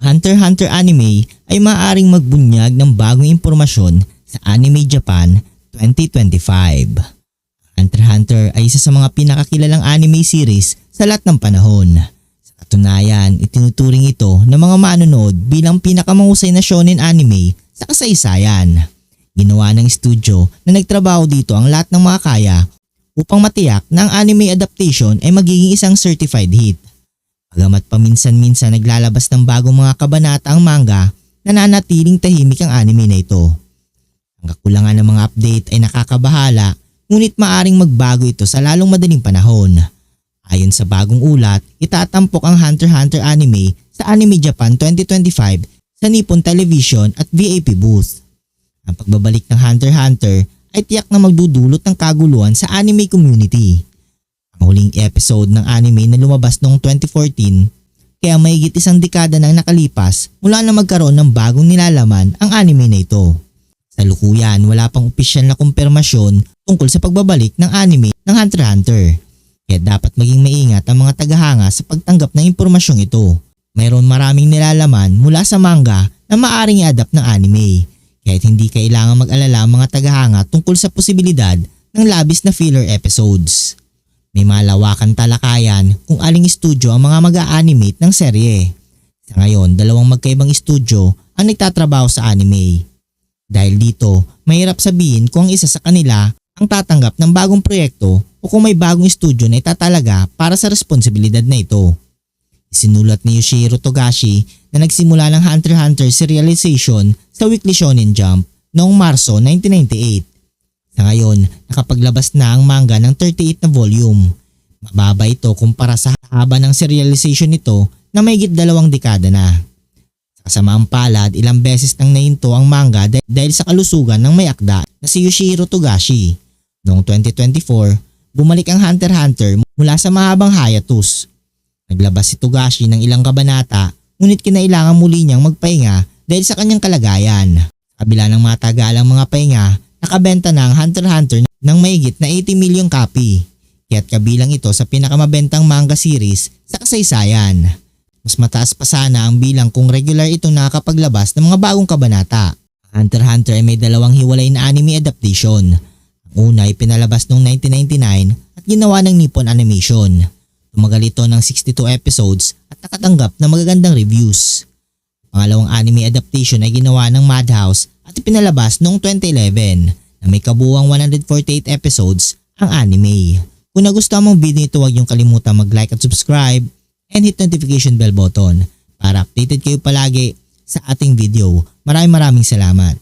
Hunter x Hunter anime ay maaaring magbunyag ng bagong impormasyon sa Anime Japan 2025. Hunter x Hunter ay isa sa mga pinakakilalang anime series sa lahat ng panahon. Sa katunayan, itinuturing ito ng mga manonood bilang pinakamahusay na shonen anime sa kasaysayan. Ginawa ng studio na nagtrabaho dito ang lahat ng mga kaya upang matiyak na ang anime adaptation ay magiging isang certified hit. Pagamat paminsan-minsan naglalabas ng bagong mga kabanata ang manga, nananatiling tahimik ang anime na ito. Ang kakulangan ng mga update ay nakakabahala ngunit maaring magbago ito sa lalong madaling panahon. Ayon sa bagong ulat, itatampok ang Hunter x Hunter anime sa Anime Japan 2025 sa Nippon Television at VIP booth. Ang pagbabalik ng Hunter x Hunter ay tiyak na magdudulot ng kaguluhan sa anime community. Huling episode ng anime na lumabas noong 2014 kaya mahigit isang dekada nang nakalipas mula na magkaroon ng bagong nilalaman ang anime na ito. Sa lukuyan, wala pang opisyal na kumpirmasyon tungkol sa pagbabalik ng anime ng Hunter x Hunter. Kaya dapat maging maingat ang mga tagahanga sa pagtanggap ng impormasyong ito. Mayroon maraming nilalaman mula sa manga na maaring i-adapt ng anime. Kahit hindi kailangan mag-alala ang mga tagahanga tungkol sa posibilidad ng labis na filler episodes. May malawakan talakayan kung aling studio ang mga mag-a-animate ng serye. Sa ngayon, dalawang magkaibang studio ang nagtatrabaho sa anime. Dahil dito, mahirap sabihin kung ang isa sa kanila ang tatanggap ng bagong proyekto o kung may bagong studio na itatalaga para sa responsibilidad na ito. Isinulat ni Yoshihiro Togashi na nagsimula ng Hunter x Hunter serialization sa Weekly Shonen Jump noong Marso 1998. Sa ngayon, nakapaglabas na ang manga ng 38 na volume. Mababa ito kumpara sa haba ng serialization nito na mayigit dalawang dekada na. Sa kasamaang palad, ilang beses nang nahinto ang manga dah- dahil sa kalusugan ng may akda na si Yoshihiro Togashi. Noong 2024, bumalik ang Hunter x Hunter mula sa mahabang hiatus. Naglabas si Togashi ng ilang kabanata ngunit kinailangan muli niyang magpahinga dahil sa kanyang kalagayan. Kabila ng matagalang mga pahinga, nakabenta na ang Hunter Hunter ng mahigit na 80 milyong copy. Kaya't kabilang ito sa pinakamabentang manga series sa kasaysayan. Mas mataas pa sana ang bilang kung regular itong nakakapaglabas ng mga bagong kabanata. Hunter Hunter ay may dalawang hiwalay na anime adaptation. Ang una ay pinalabas noong 1999 at ginawa ng Nippon Animation. Tumagal ito ng 62 episodes at nakatanggap ng magagandang reviews. Pangalawang anime adaptation ay ginawa ng Madhouse at ipinalabas noong 2011 na may kabuwang 148 episodes ang anime. Kung nagustuhan mong video ito huwag niyong kalimutan mag-like at subscribe and hit notification bell button para updated kayo palagi sa ating video. Maraming maraming salamat.